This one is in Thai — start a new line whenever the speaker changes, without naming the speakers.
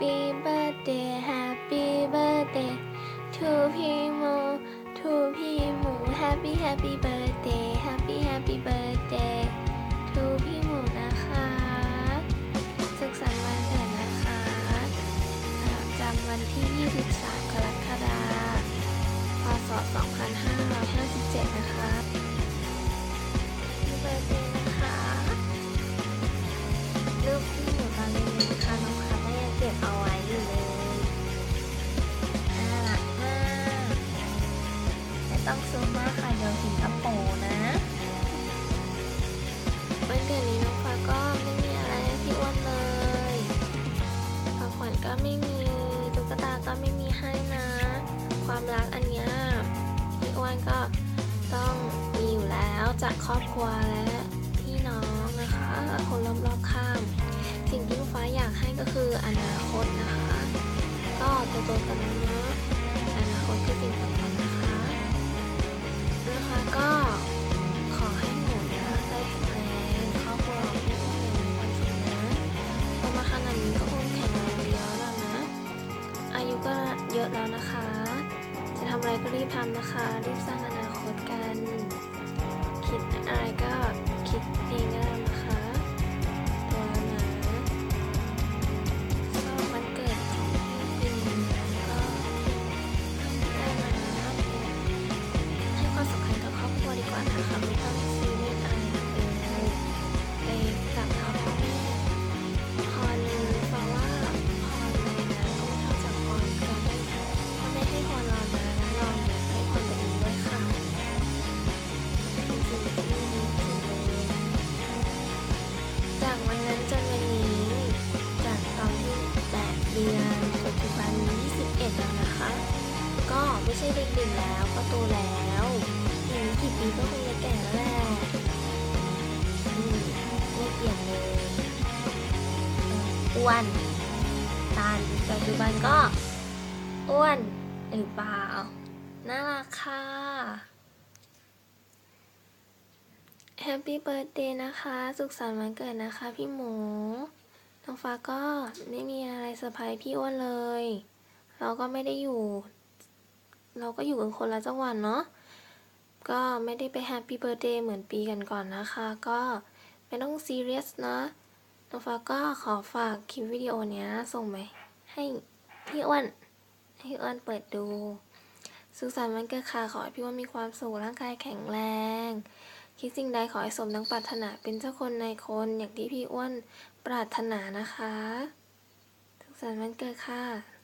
Happy birthday Happy birthday to พี่หมู to พี่หมู Happy Happy birthday Happy Happy birthday to พี่หมูนะคะ สุขสันต์วันเกิดนะคะจำวันที่ 23 ต้องซูมมากค่ะ เดี๋ยวถึงกระโปรงนะวันเกิดนี้น้องฟ้าก็ไม่มีอะไรให้พี่อ้วนเลยของขวัญก็ไม่มีตุ๊กตาก็ไม่มีให้นะ ความรักอันเนี้ยพี่อ้วนก็ต้องมีอยู่แล้วจากครอบครัวและพี่น้องนะคะคนรอบๆข้างสิ่งที่ลูกฟ้าอยากให้ก็คืออนาคตนะคะ ก็จะโตกันนะอนาคตคือสิ่ง ก็เยอะแล้วนะคะ จะทำอะไรก็รีบทำนะคะ รีบสร้างอนาคตกัน คิดอะไรก็คิดเองได้นะคะตัวหนะชอบวันเกิดของพี่ปิงก็ได้มาให้ความสำคัญกับครอบครัวดีกว่านะคะ ก็ไม่ใช่เด็กๆแล้วก็โตแล้วอย่างนี้กี่ปีก็คงจะแก่แล้วแหละไม่เปลี่ยนเลยอ้วนตานปัจจุบันก็อ้วนหรือเปล่าน่ารักค่ะแฮปปี้เบิร์ดเดย์นะคะ สุขสันต์วันเกิดนะคะ พี่หมู น้องฟ้าก็ไม่มีอะไรเซอร์ไพรส์พี่อ้วนเลย เราก็ไม่ได้อยู่ เราก็อยู่กันคนละจังหวัดเนาะก็ไม่ได้ไปแฮปปี้เบิร์ดเดย์เหมือนปีกันก่อนนะคะ ก็ไม่ต้องซีเรียสนะน้องฟ้าก็ขอฝากคลิปวิดีโอเนี้ยส่งไปให้พี่อ้วนให้อ้วนเปิดดู สุขสันต์วันเกิดค่ะขอให้พี่อ้วนมีความสุขร่างกายแข็งแรง คิดสิ่งใดขอให้สมดังปรารถนาเป็นเจ้าคนในคนอย่างที่พี่อ้วนปรารถนานะคะ สุขสันต์วันเกิดค่ะ